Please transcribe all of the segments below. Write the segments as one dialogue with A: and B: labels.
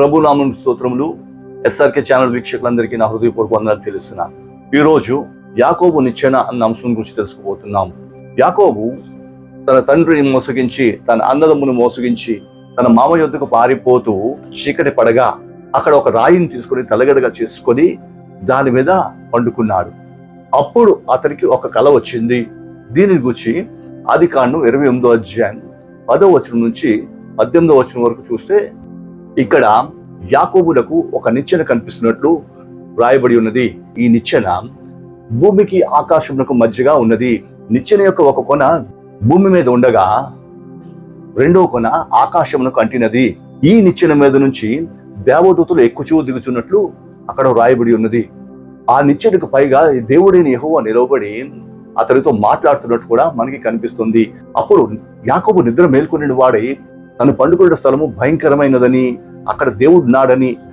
A: ప్రభు నామం స్తోత్రములు SRK channel వీక్షకులందరికీ నా హృదయపూర్వక వందనాలు తెలుస్తున్నాను. ఈరోజు యాకోబు నిచ్చెన అన్న అంశం గురించి తెలుసుకోబోతున్నాం. యాకోబు తన తండ్రిని మోసగించి తన అన్నదమ్మును మోసగించి తన మామ యొద్దకు పారిపోతూ చీకటి పడగా అక్కడ ఒక రాయిని తీసుకొని తలగడగా చేసుకొని దాని మీద పండుకున్నాడు. అప్పుడు అతనికి ఒక కల వచ్చింది. దీని గురించి ఆది కాండం ఇరవై ఎనిమిదో అధ్యాయం పదో వచనం నుంచి పద్దెనిమిదో వచనం వరకు చూస్తే ఇక్కడ యాకోబులకు ఒక నిచ్చెన కనిపిస్తున్నట్లు వ్రాయబడి ఉన్నది. ఈ నిచ్చెన భూమికి ఆకాశమునకు మధ్యగా ఉన్నది. నిచ్చెన యొక్క ఒక కొన భూమి మీద ఉండగా రెండో కొన ఆకాశమునకు అంటినది. ఈ నిచ్చెన మీద నుంచి దేవదూతలు ఎక్కుచూ దిగుచున్నట్లు అక్కడ వ్రాయబడి ఉన్నది. ఆ నిచ్చెనకు పైగా దేవుడైన యెహోవా నిలవబడి అతనితో మాట్లాడుతున్నట్టు కూడా మనకి కనిపిస్తుంది. అప్పుడు యాకోబు నిద్ర మేల్కొని వాడై తను పండుకున్న స్థలము భయంకరమైనదని అక్కడ దేవుడు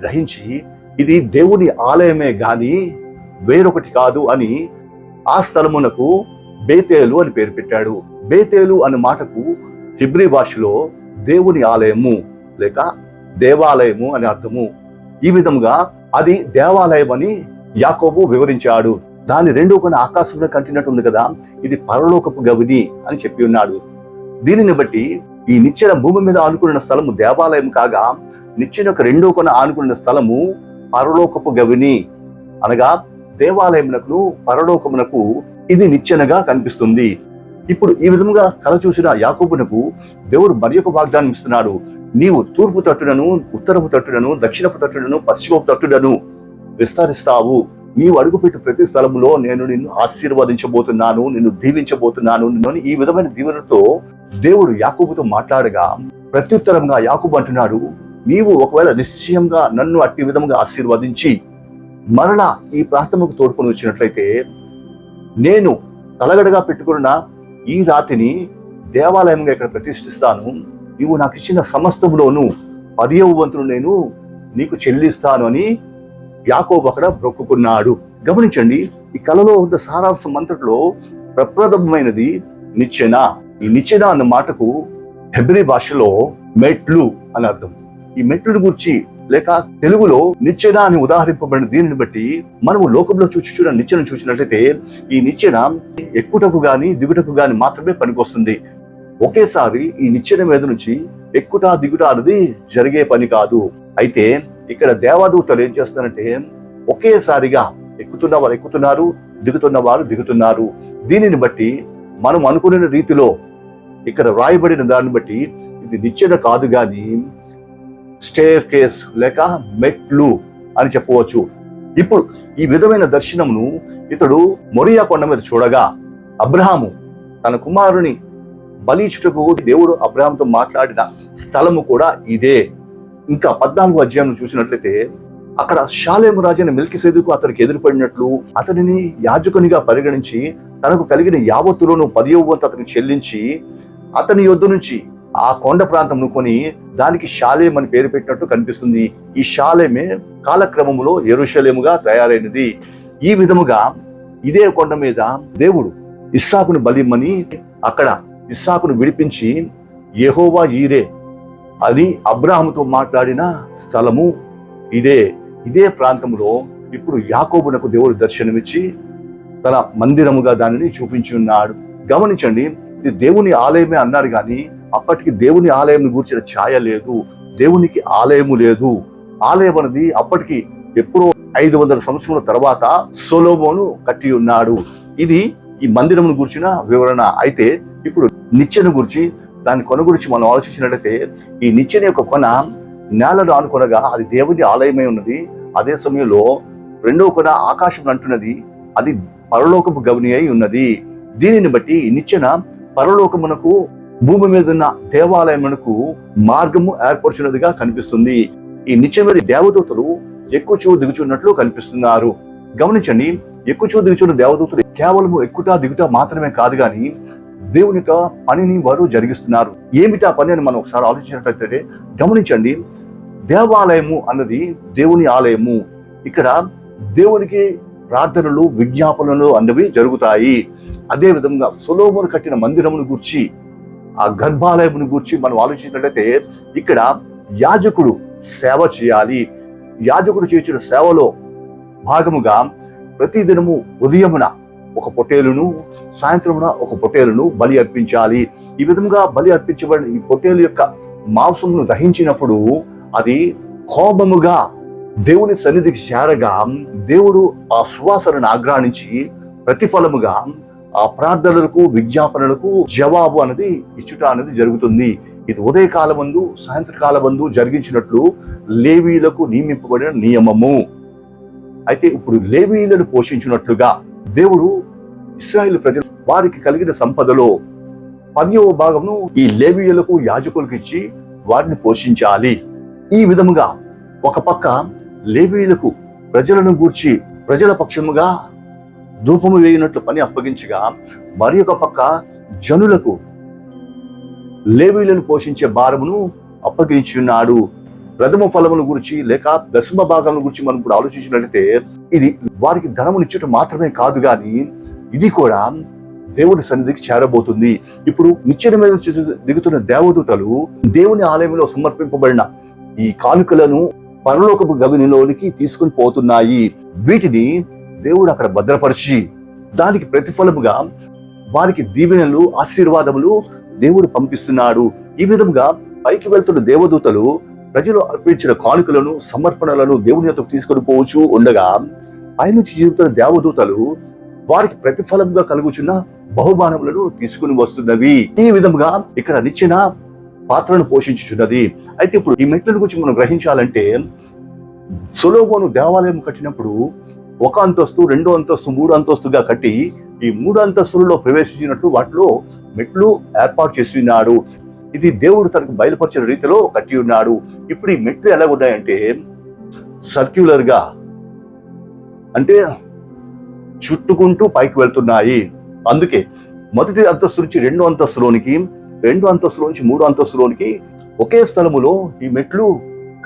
A: గ్రహించి ఇది దేవుని ఆలయమే గాని వేరొకటి కాదు అని ఆ స్థలమునకు బేతేలు అని పేరు పెట్టాడు. బేతేలు అనే మాటకు హిబ్రి భాషలో దేవుని ఆలయము లేక దేవాలయము అని అర్థము. ఈ విధముగా అది దేవాలయం అని యాకోబు వివరించాడు. దాని రెండో కొన్ని ఆకాశంలో కంటినట్టు ఉంది కదా ఇది పరలోకపు గవిని అని చెప్పి ఉన్నాడు. దీనిని బట్టి ఈ నిచ్చెన భూమి మీద అనుకున్న స్థలము దేవాలయం కాగా నిచ్చెన యొక్క రెండో కొన ఆనుకున్న స్థలము పరలోకపు గవిని. అనగా దేవాలయమునకు పరలోకమునకు ఇది నిచ్చెనగా కనిపిస్తుంది. ఇప్పుడు ఈ విధముగా కల చూసిన యాకోబునకు దేవుడు మరి యొక్క వాగ్దానం ఇస్తున్నాడు. నీవు తూర్పు తట్టునను ఉత్తరపు తట్టునను దక్షిణపు తట్టునను పశ్చిమపు తట్టునను విస్తరిస్తావు. నీవు అడుగుపెట్టు ప్రతి స్థలంలో నేను నిన్ను ఆశీర్వదించబోతున్నాను నిన్ను దీవించబోతున్నాను నిన్ను ఈ విధమైన దీవెనతో దేవుడు యాకోబుతో మాట్లాడగా ప్రత్యుత్తరంగా యాకోబు అంటున్నాడు. నీవు ఒకవేళ నిశ్చయంగా నన్ను అట్టి విధముగా ఆశీర్వదించి మరలా ఈ ప్రాంతముకు తోడుకొని వచ్చినట్లయితే నేను తలగడగా పెట్టుకున్న ఈ రాతిని దేవాలయంగా ఇక్కడ ప్రతిష్ఠిస్తాను. నీవు నాకు ఇచ్చిన సమస్తములోను పదియవ వంతులు నేను నీకు చెల్లిస్తాను అని యాకోబు అక్కడ బ్రొక్కుకున్నాడు గమనించండి ఈ కళలో ఉన్న సారాంశం అంతట్లో ప్రప్రథమైనది నిచ్చెన. ఈ నిచ్చెన అన్న మాటకు హెబ్రి భాషలో మెట్లు అని అర్థం. ఈ మెట్లను గురించి లేక తెలుగులో నిచ్చెన అని ఉదాహరింపబడిన దీనిని బట్టి మనము లోకంలో చూసి చూడ నిచ్చెన చూసినట్లయితే ఈ నిచ్చెన ఎక్కుటకు గాని దిగుటకు గాని మాత్రమే పనికొస్తుంది. ఒకేసారి ఈ నిచ్చెన మీద నుంచి ఎక్కుట దిగుట అనేది జరిగే పని కాదు. అయితే ఇక్కడ దేవదూతలు ఏం చేస్తారంటే ఒకేసారిగా ఎక్కుతున్న వారు ఎక్కుతున్నారు దిగుతున్న వారు దిగుతున్నారు. దీనిని బట్టి మనం అనుకునే రీతిలో ఇక్కడ వ్రాయబడిన దాన్ని బట్టి ఇది నిచ్చెన కాదు కానీ స్టేర్ కేస్ లేక మెట్లు అని చెప్పవచ్చు. ఇప్పుడు ఈ విధమైన దర్శనమును ఇతడు మొరియా కొండ మీద చూడగా అబ్రహాము తన కుమారుని బలిచుటకు దేవుడు అబ్రహాంతో మాట్లాడిన స్థలము కూడా ఇదే. ఇంకా పద్నాలుగు అధ్యాయం చూసినట్లయితే అక్కడ షాలేము రాజైన మిల్కి సేదుకు అతనికి ఎదురుపడినట్లు అతనిని యాజకునిగా పరిగణించి తనకు కలిగిన యావత్తులోను పదియవ వంతు అతనికి చెల్లించి అతని యొద్ద నుంచి ఆ కొండ ప్రాంతం కొని దానికి షాలేం అని పేరు పెట్టినట్టు కనిపిస్తుంది. ఈ షాలేమే కాలక్రమంలో ఎరుషలేముగా తయారైనది. ఈ విధముగా ఇదే కొండ మీద దేవుడు ఇస్సాకును బలిమ్మని అక్కడ ఇస్సాకును విడిపించి యహోవా ఈరే అని అబ్రాహంతో మాట్లాడిన స్థలము ఇదే. ఇదే ప్రాంతంలో ఇప్పుడు యాకోబునకు దేవుడు దర్శనమిచ్చి తన మందిరముగా దానిని చూపించి ఉన్నాడు. గమనించండి ఇది దేవుని ఆలయమే అన్నారు కానీ అప్పటికి దేవుని ఆలయం గూర్చిన ఛాయ లేదు దేవునికి ఆలయము లేదు. ఆలయం అనేది అప్పటికి ఎప్పుడో ఐదు వందల సంవత్సరాల తర్వాత సొలోమోను కట్టి ఉన్నాడు. ఇది ఈ మందిరమును గురించిన వివరణ. అయితే ఇప్పుడు నిచ్చెను గురించి దాని కొన గురించి మనం ఆలోచించినట్లయితే ఈ నిచ్చెన యొక్క కొన నేలను ఆనుకొనగా అది దేవుని ఆలయమై ఉన్నది. అదే సమయంలో రెండవ కొన ఆకాశం అంటున్నది. అది పరలోకపు గవని అయి ఉన్నది. దీనిని బట్టి ఈ నిచ్చెన పరలోకమునకు భూమి మీద ఉన్న దేవాలయమునకు మార్గము ఏర్పరిచినదిగా కనిపిస్తుంది. ఈ నిత్యమైన దేవదూతలు ఎక్కుచూ దిగుచున్నట్లు కనిపిస్తున్నారు. గమనించండి ఎక్కుచూ దిగుచున్న దేవదూతలు కేవలం ఎక్కుట దిగుట మాత్రమే కాదు కానీ దేవుని యొక్క పనిని వారు జరిగిస్తున్నారు. ఏమిటా పని అని మనం ఒకసారి ఆలోచించినట్లయితే గమనించండి దేవాలయము అన్నది దేవుని ఆలయము. ఇక్కడ దేవునికి ప్రార్థనలు విజ్ఞాపనలు అన్నవి జరుగుతాయి. అదే విధంగా సొలోమును కట్టిన మందిరమును గూర్చి ఆ గర్భాలయమును గూర్చి మనం ఆలోచించినట్లయితే ఇక్కడ యాజకుడు సేవ చేయాలి. యాజకుడు చేసిన సేవలో భాగముగా ప్రతిదినము ఉదయమున ఒక పొట్టేలును సాయంత్రమున ఒక పొట్టేలును బలి అర్పించాలి. ఈ విధంగా బలి అర్పించబడిన ఈ పొట్టేలు యొక్క మాంసమును దహించినప్పుడు అది హోమముగా దేవుని సన్నిధికి చేరగా దేవుడు ఆ సువాసనను ఆగ్రాణించి ప్రతిఫలముగా ఆ ప్రార్థనలకు విజ్ఞాపనలకు జవాబు అనేది ఇచ్చుట అనేది జరుగుతుంది. ఇది ఉదయకాలమందు సాయంత్రకాలమందు జరిగించినట్లు లేవీలకు నియమింపబడిన నియమము. అయితే ఇప్పుడు లేవీలను పోషించినట్లుగా దేవుడు ఇస్రాయేల్ ప్రజలు వారికి కలిగిన సంపదలో పదివ భాగమును ఈ లేవీయులకు యాజకులకు ఇచ్చి వారిని పోషించాలి. ఈ విధముగా ఒక పక్క లేవీయులకు ప్రజలను గూర్చి ప్రజల పక్షముగా ధూపము వేయినట్లు పని అప్పగించగా మరి ఒక పక్క జనులకు లేవీలను పోషించే భారమును అప్పగించున్నాడు. ప్రథమ ఫలముల గురించి లేక దశమ భాగముల గురించి మనం ఇప్పుడు ఆలోచించినట్లయితే ఇది వారికి ధనమునిచ్చుట మాత్రమే కాదు కానీ ఇది కూడా దేవుని సన్నిధికి చేరబోతుంది. ఇప్పుడు నిచ్చెన మీద దిగుతున్న దేవదూతలు దేవుని ఆలయంలో సమర్పింపబడిన ఈ కానుకలను పరలోకపు గవినిలోనికి తీసుకుని పోతున్నాయి. వీటిని దేవుడు అక్కడ భద్రపరిచి దానికి ప్రతిఫలముగా వారికి దీవెనలు ఆశీర్వాదములు దేవుడు పంపిస్తున్నాడు. ఈ విధంగా పైకి వెళ్తున్న దేవదూతలు ప్రజలు అర్పించిన కానుకలను సమర్పణలను దేవుని యొక్క తీసుకొని పోవచ్చు ఉండగా పైనుంచి జీవితున్న దేవదూతలు వారికి ప్రతిఫలంగా కలుగుచున్న బహుమానములను తీసుకుని వస్తున్నవి. ఈ విధముగా ఇక్కడ నిచ్చిన పాత్రను పోషించుచున్నది. అయితే ఇప్పుడు ఈ మెట్ల గురించి మనం గ్రహించాలంటే సులోబోను దేవాలయం కట్టినప్పుడు ఒక అంతస్తు రెండో అంతస్తు మూడు అంతస్తుగా కట్టి ఈ మూడు అంతస్తులలో ప్రవేశించినట్లు వాటిలో మెట్లు ఏర్పాటు చేసి ఉన్నాడు. ఇది దేవుడు తనకు బయలుపరిచిన రీతిలో కట్టి ఉన్నాడు. ఇప్పుడు ఈ మెట్లు ఎలా ఉన్నాయంటే సర్క్యులర్గా అంటే చుట్టుకుంటూ పైకి వెళ్తున్నాయి. అందుకే మొదటి అంతస్తు నుంచి రెండో అంతస్తులోనికి రెండు అంతస్తులో నుంచి మూడు అంతస్తులోనికి ఒకే స్థలములో ఈ మెట్లు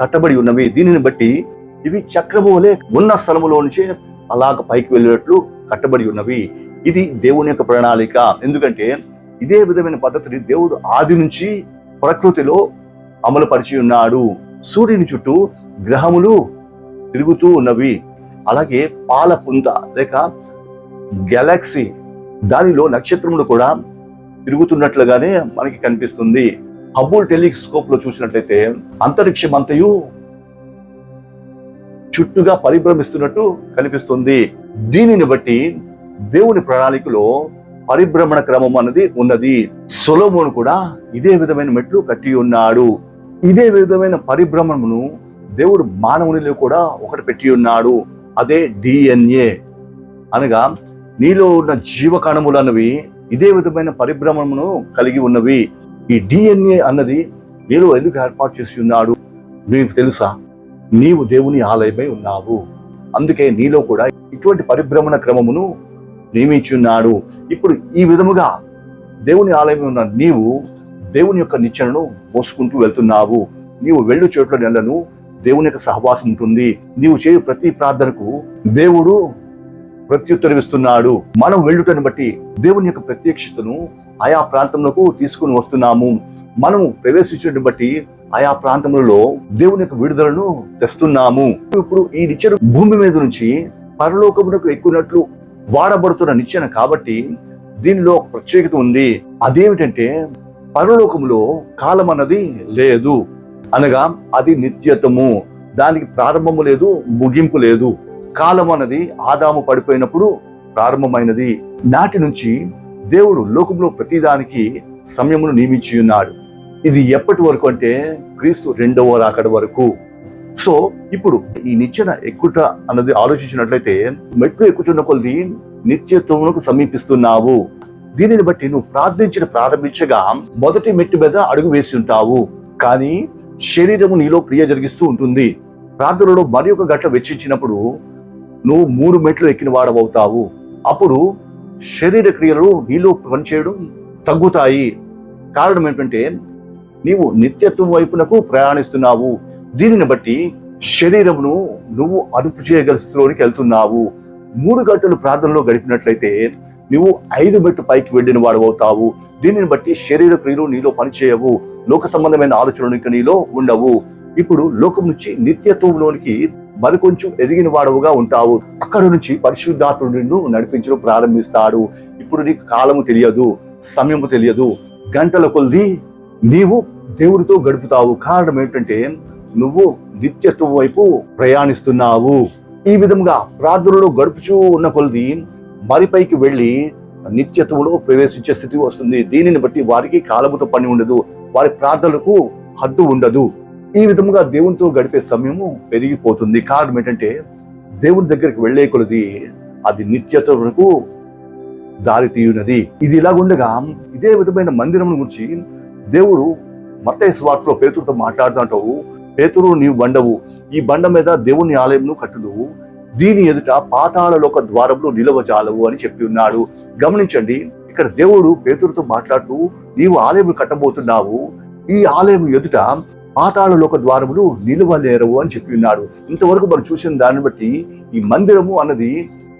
A: కట్టబడి ఉన్నవి. దీనిని బట్టి ఇవి చక్రము వలె ఉన్న స్థలములో నుంచే అలాగ పైకి వెళ్ళినట్లు కట్టబడి ఉన్నవి. ఇది దేవుని యొక్క ప్రణాళిక. ఎందుకంటే ఇదే విధమైన పద్ధతిని దేవుడు ఆది నుంచి ప్రకృతిలో అమలు పరిచి ఉన్నాడు. సూర్యుని చుట్టూ గ్రహములు తిరుగుతూ ఉన్నవి. అలాగే పాల పుంత లేక గెలాక్సీ దానిలో నక్షత్రములు కూడా తిరుగుతున్నట్లుగానే మనకి కనిపిస్తుంది. హబుల్ టెలిస్కోప్లో చూసినట్లయితే అంతరిక్షం అంతయు చుట్టూగా పరిభ్రమిస్తున్నట్టు కనిపిస్తుంది. దీనిని బట్టి దేవుని ప్రణాళికలో పరిభ్రమణ క్రమం అన్నది ఉన్నది. సొలోమోను కూడా ఇదే విధమైన మెట్లు కట్టి ఉన్నాడు. ఇదే విధమైన పరిభ్రమణమును దేవుడు మానవునిలో కూడా ఒకటి పెట్టి ఉన్నాడు. అదే డిఎన్ఏ అనగా నీలో ఉన్న జీవకణములు అన్నవి ఇదే విధమైన పరిభ్రమణమును కలిగి ఉన్నవి. ఈ డిఎన్ఏ అన్నది నీలో ఎందుకు ఏర్పాటు చేసి ఉన్నాడు? మీకు తెలుసా? నీవు దేవుని ఆలయమై ఉన్నావు. అందుకే నీలో కూడా ఇటువంటి పరిభ్రమణ క్రమమును నియమించున్నాడు. ఇప్పుడు ఈ విధముగా దేవుని ఆలయమై ఉన్న నీవు దేవుని యొక్క నిచ్చెనను మోసుకుంటూ వెళ్తున్నావు. నీవు వెళ్ళు చోట్ల నెలను దేవుని యొక్క సహవాసం ఉంటుంది. నీవు చేయు ప్రతి ప్రార్థనకు దేవుడు ప్రత్యుత్తరమిస్తున్నాడు. మనం వెళ్ళుటను బట్టి దేవుని యొక్క ప్రత్యక్షతను ఆయా ప్రాంతంలోకి తీసుకుని వస్తున్నాము. మనము ప్రవేశించడం బట్టి ఆయా ప్రాంతములలో దేవుని యొక్క విడుదలను తెస్తున్నాము. ఇప్పుడు ఈ నిచ్చెన భూమి మీద నుంచి పరలోకమునకు ఎక్కున్నట్లు వాడబడుతున్న నిచ్చెన కాబట్టి దీనిలో ఒక ప్రత్యేకత ఉంది. అదేమిటంటే పరలోకములో కాలం అన్నది లేదు. అనగా అది నిత్యతము. దానికి ప్రారంభము లేదు ముగింపు లేదు. కాలం అన్నది ఆదాము పడిపోయినప్పుడు ప్రారంభమైనది. నాటి నుంచి దేవుడు లోకంలో ప్రతిదానికి సమయమును నియమించి ఉన్నాడు. ఇది ఎప్పటి వరకు అంటే క్రీస్తు రెండవ రాకడ వరకు. సో ఇప్పుడు ఈ నిచ్చెన ఎక్కుట అన్నది ఆలోచించినట్లయితే మెట్లు ఎక్కుచున్న కొద్ది నిత్యత్వములకు సమీపిస్తున్నావు. దీనిని బట్టి నువ్వు ప్రార్థించిన ప్రారంభించగా మొదటి మెట్టు మీద అడుగు వేసి ఉంటావు. కానీ శరీరము నీలో క్రియ జరిగిస్తూ ఉంటుంది. ప్రార్థనలో మరి ఒక గట్ల వెచ్చించినప్పుడు నువ్వు మూడు మెట్లు ఎక్కిన వాడవవుతావు. అప్పుడు శరీర క్రియలు నీలో పనిచేయడం తగ్గుతాయి. కారణం ఏంటంటే నీవు నిత్యత్వం వైపునకు ప్రయాణిస్తున్నావు. దీనిని బట్టి శరీరమును నువ్వు అదుపు చేయగల స్థితిలోనికి వెళ్తున్నావు. మూడు గంటలు ప్రార్థనలో గడిపినట్లయితే నువ్వు ఐదు మెట్టు పైకి వెళ్ళిన వాడు అవుతావు. దీనిని బట్టి శరీర క్రియలు నీలో పనిచేయవు. లోక సంబంధమైన ఆలోచనలు ఇంకా నీలో ఉండవు. ఇప్పుడు లోకం నుంచి నిత్యత్వంలోనికి మరికొంచెం ఎదిగిన వాడవుగా ఉంటావు. అక్కడ నుంచి పరిశుద్ధాత్ముడు నిన్ను నడిపించడం ప్రారంభిస్తాడు. ఇప్పుడు నీకు కాలము తెలియదు సమయము తెలియదు. గంటల కొద్ది నీవు దేవుడితో గడుపుతావు. కారణం ఏంటంటే నువ్వు నిత్యత్వం వైపు ప్రయాణిస్తున్నావు. ఈ విధంగా ప్రార్థనలో గడుపుచూ ఉన్న కొలది మరిపైకి వెళ్ళి నిత్యత్వంలో ప్రవేశించే స్థితి వస్తుంది. దీనిని బట్టి వారికి కాలముతో పని ఉండదు. వారి ప్రార్థనలకు హద్దు ఉండదు. ఈ విధముగా దేవునితో గడిపే సమయము పెరిగిపోతుంది. కారణం ఏంటంటే దేవుని దగ్గరికి వెళ్ళే కొలది అది నిత్యత్వకు దారి తీయునది ఇది ఇలాగుండగా ఇదే విధమైన మందిరం గురించి దేవుడు మత్తయ్య స్వార్థలో పేతురుతో మాట్లాడుతుంటావు పేతురు నీవు బండవు. ఈ బండ మీద దేవుని ఆలయంను కట్టుదు దీని ఎదుట పాతాళలోక ద్వారంలో నిలవజాలవు అని చెప్పి ఉన్నాడు. గమనించండి ఇక్కడ దేవుడు పేతురుతో మాట్లాడుతూ నీవు ఆలయం కట్టబోతున్నావు. ఈ ఆలయం ఎదుట పాతాళలోక ద్వారములు నిలవలేరవు అని చెప్పి ఉన్నాడు. ఇంతవరకు మనం చూసిన దాన్ని బట్టి ఈ మందిరము అన్నది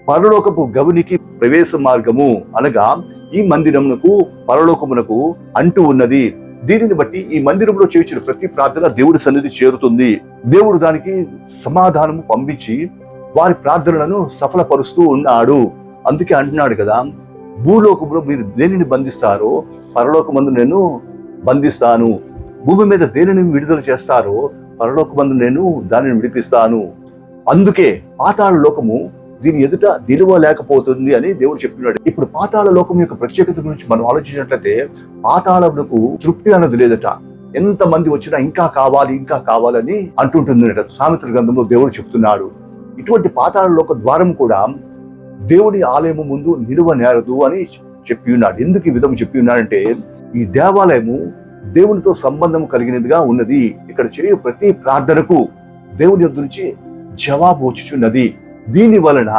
A: పరలోకపు గవినికి ప్రవేశ మార్గము అనగా ఈ మందిరమునకు పరలోకమునకు అంటూ ఉన్నది. దీనిని బట్టి ఈ మందిరంలో చేయించిన ప్రతి ప్రార్థన దేవుడి సన్నిధి చేరుతుంది. దేవుడు దానికి సమాధానము పంపించి వారి ప్రార్థనలను సఫలపరుస్తూ ఉన్నాడు. అందుకే అంటున్నాడు కదా భూలోకంలో మీరు దేనిని బంధిస్తారో పరలోకమందు నేను బంధిస్తాను. భూమి మీద దేనిని విడుదల చేస్తారో పరలోకమందు నేను దానిని విడిపిస్తాను. అందుకే పాతాళ లోకము దీని ఎదుట నిలవలేకపోతుంది అని దేవుడు చెప్తున్నాడు. ఇప్పుడు పాతాళ లోకం యొక్క ప్రత్యేకత గురించి మనం ఆలోచించినట్లయితే పాతాళములకు తృప్తి అన్నది లేదట. ఎంత మంది వచ్చినా ఇంకా కావాలి ఇంకా కావాలని అంటుంటుంది సామెతల గ్రంథంలో దేవుడు చెప్తున్నాడు. ఇటువంటి పాతాళ లోక ద్వారం కూడా దేవుని ఆలయము ముందు నిలువ నేరదు అని చెప్పి ఉన్నాడు. ఎందుకు ఈ విధం చెప్పి ఉన్నాడంటే ఈ దేవాలయము దేవునితో సంబంధం కలిగినదిగా ఉన్నది. ఇక్కడ చేయ ప్రతి ప్రార్థనకు దేవుని నుంచి జవాబు వచ్చుచున్నది. దీని వలన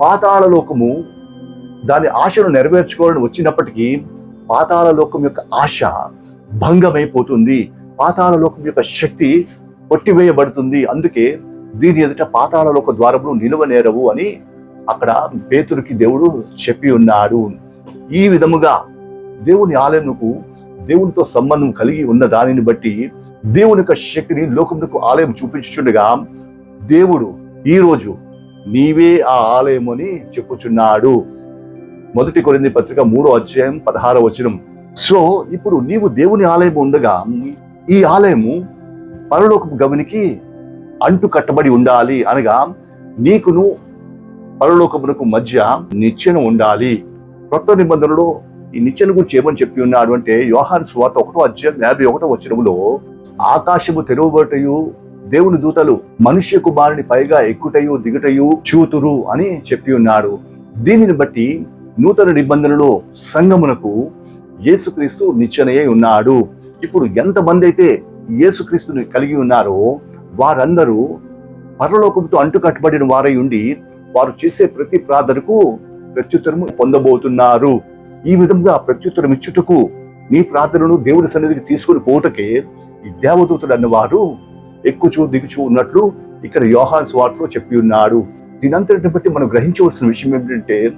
A: పాతాళ లోకము దాని ఆశను నెరవేర్చుకోవాలని వచ్చినప్పటికీ పాతాళ లోకం యొక్క ఆశ భంగమైపోతుంది. పాతాళ లోకం యొక్క శక్తి కొట్టివేయబడుతుంది. అందుకే దీని ఎదుట పాతాళ లోక ద్వారములు నిలువనేరవు అని అక్కడ పేతురికి దేవుడు చెప్పి ఉన్నాడు. ఈ విధముగా దేవుని ఆలయముకు దేవునితో సంబంధం కలిగి ఉన్న దానిని బట్టి దేవుని యొక్క శక్తిని లోకమునకు ఆలయం చూపించుచుండగా దేవుడు ఈరోజు నీవే ఆ ఆలయము అని చెప్పుచున్నాడు. మొదటి కొరింది పత్రిక మూడో అధ్యాయం పదహారో వచనం. సో ఇప్పుడు నీవు దేవుని ఆలయం ఉండగా ఈ ఆలయము పరలోకపు గమనికి అంటు కట్టబడి ఉండాలి అనగా నీకును పరలోకమునకు మధ్య నిచ్చెన ఉండాలి. కొత్త నిబంధనలో ఈ నిచ్చెన గురించి ఏమని చెప్పి ఉన్నాడు అంటే యోహాన్ స్వార్త ఒకటో అధ్యాయం యాభై ఒకటో వచ్చినప్పుడు ఆకాశము తెరవబటయు దేవుని దూతలు మనుష్య కుమారుని పైగా ఎక్కుటయు దిగుటయు చూతురు అని చెప్పి ఉన్నాడు. దీనిని బట్టి నూతన నిబంధనలో సంగమునకు యేసుక్రీస్తు నిచ్చెనయే ఉన్నాడు. ఇప్పుడు ఎంతమంది అయితే యేసుక్రీస్తుని కలిగి ఉన్నారో వారందరూ పరలోకంతో అంటుకట్టబడిన వారై ఉండి వారు చేసే ప్రతి ప్రార్థనకు ప్రత్యుత్తరము పొందబోతున్నారు. ఈ విధంగా ప్రత్యుత్తరం ఇచ్చుటకు నీ ప్రార్థనను దేవుడి సన్నిధికి తీసుకుని పోటకే ఈ అన్న అన్నవారు ఎక్కుచూ దిగుచూ ఉన్నట్లు ఇక్కడ యోహాన్ స్వార్ట్లో చెప్పి ఉన్నాడు. దీనంతటిని బట్టి మనం గ్రహించవలసిన విషయం ఏమిటంటే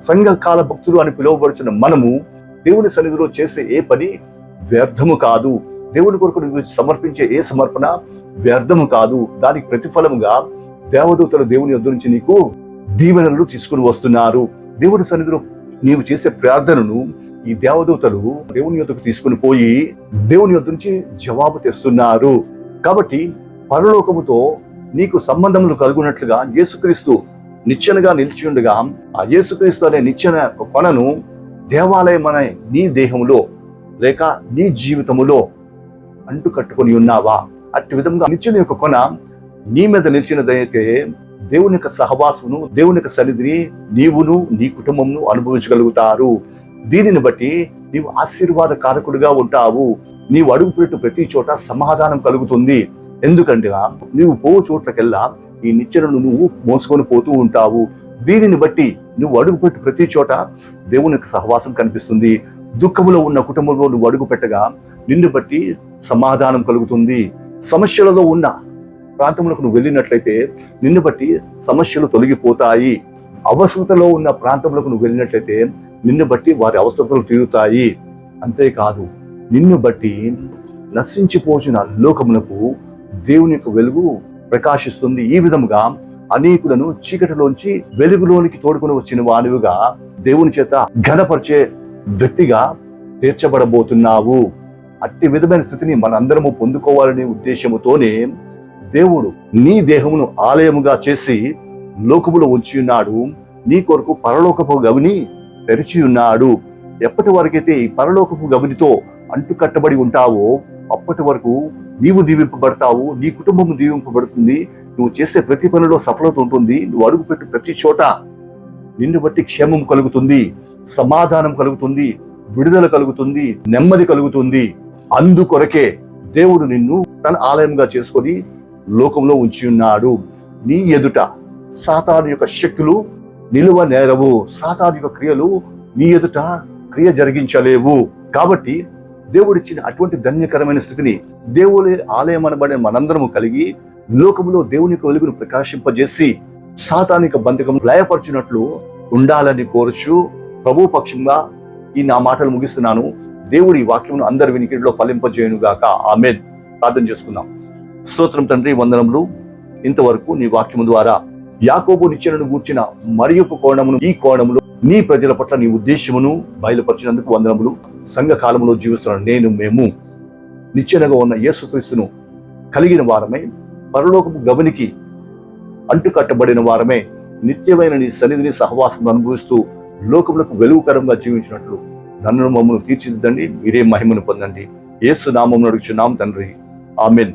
A: సంఘకాల భక్తులు అని పిలువబడుచున్న మనము దేవుని సన్నిధిలో చేసే ఏ పని వ్యర్థము కాదు. దేవుని కొరకు నువ్వు సమర్పించే ఏ సమర్పణ వ్యర్థము కాదు. దానికి ప్రతిఫలముగా దేవదూతలు దేవుని యొద్ద నుంచి నీకు దీవెనలు తీసుకుని వస్తున్నారు. దేవుని సన్నిధిలో నీవు చేసే ప్రార్థనను ఈ దేవదూతలు దేవుని యొద్దకు తీసుకుని పోయి దేవుని యొద్ నుంచి జవాబు తెస్తున్నారు. కాబట్టి పరలోకముతో నీకు సంబంధములు కలుగునట్లుగా యేసుక్రీస్తు నిచ్చెనగా నిలిచి ఉండగా ఆ యేసుక్రీస్తు అనే నిచ్చెన కొనను దేవాలయం అనే నీ దేహంలో లేక నీ జీవితములో అంటు కట్టుకొని ఉన్నావా? అట్టి విధంగా నిచ్చెన యొక్క కొన నీ మీద నిలిచినదైతే దేవుని యొక్క సహవాసమును దేవుని యొక్క సన్నిధిని నీవును నీ కుటుంబమును అనుభవించగలుగుతారు. దీనిని బట్టి నీవు ఆశీర్వాద కారకుడిగా ఉంటావు. నీవు అడుగుపెట్టు ప్రతి చోట సమాధానం కలుగుతుంది. ఎందుకంటే నీవు పోవు చోట్లకెల్లా ఈ నిచ్చెనను నువ్వు మోసుకొని పోతూ ఉంటావు. దీనిని బట్టి నువ్వు అడుగుపెట్టు ప్రతి చోట దేవుని సహవాసం కనిపిస్తుంది. దుఃఖములో ఉన్న కుటుంబంలో నువ్వు అడుగు పెట్టగా నిన్ను బట్టి సమాధానం కలుగుతుంది. సమస్యలలో ఉన్న ప్రాంతములకు నువ్వు వెళ్ళినట్లయితే నిన్ను బట్టి సమస్యలు తొలగిపోతాయి. అవసరతలో ఉన్న ప్రాంతములకు నువ్వు వెళ్ళినట్లయితే నిన్ను బట్టి వారి అవసరతలు తీరుతాయి. అంతేకాదు నిన్ను బట్టి నశించిపోచిన లోకమునకు దేవుని యొక్క వెలుగు ప్రకాశిస్తుంది. ఈ విధముగా అనేకులను చీకటిలోంచి వెలుగులోనికి తోడుకొని వచ్చిన వానివిగా దేవుని చేత ఘనపరిచే వ్యక్తిగా తీర్చబడబోతున్నావు. అట్టి విధమైన స్థితిని మనందరము పొందుకోవాలనే ఉద్దేశముతోనే దేవుడు నీ దేహమును ఆలయముగా చేసి లోకములో ఉంచి ఉన్నాడు నీ కొరకు పరలోకపు గవిని తెరిచి ఉన్నాడు ఎప్పటి వరకైతే ఈ పరలోకపు గవినితో అంటుకట్టబడి ఉంటావో అప్పటి వరకు నీవు దీవింపబడతావు నీ కుటుంబం దీవింపబడుతుంది నువ్వు చేసే ప్రతి పనిలో సఫలత ఉంటుంది నువ్వు అడుగుపెట్టు ప్రతి చోట నిన్ను బట్టి క్షేమం కలుగుతుంది సమాధానం కలుగుతుంది విడుదల కలుగుతుంది నెమ్మది కలుగుతుంది. అందుకొరకే దేవుడు నిన్ను తన ఆలయంగా చేసుకొని లోకంలో ఉంచి ఉన్నాడు. నీ ఎదుట సాతాను యొక్క శక్తులు నిలువ నేరవు. సాతాను యొక్క క్రియలు నీ ఎదుట క్రియ జరిగించలేవు. కాబట్టి దేవుడిచ్చిన అటువంటి ధన్యకరమైన స్థితిని దేవుని ఆలయం అనబడే మనందరము కలిగి లోకములో దేవుని వెలుగును ప్రకాశింపజేసి సాతానిక బంధకం లయపరచినట్లు ఉండాలని కోరుచు ప్రభు పక్షంగా ఈ నా మాటలు ముగిస్తున్నాను. దేవుడి వాక్యమును అందరి వినికిడిలో ఫలింపజేయునుగాక గాక. ప్రార్థన చేసుకుందాం. స్తోత్రం తండ్రి వందనములు. ఇంతవరకు నీ వాక్యము ద్వారా యాకోబు నిచ్చెనను గూర్చిన మరి కోణమును ఈ కోణములో నీ ప్రజల పట్ల నీ ఉద్దేశమును బయలుపరిచినందుకు వందనములు. సంఘ కాలంలో జీవిస్తున్న నేను మేము నిశ్చయంగా ఉన్న యేసుక్రీస్తును కలిగిన వారమే పరలోకపు గవనికి అంటుకట్టబడిన వారమే నిత్యమైన నీ సన్నిధిని సహవాసం అనుభవిస్తూ లోకములకు వెలుగుకరంగా జీవించినట్లు నన్ను మమ్మల్ని తీర్చిదిద్దండి మీరే మహిమను పొందండి. ఏసు నామం నడుచున్నాం తండ్రి. ఆమెన్.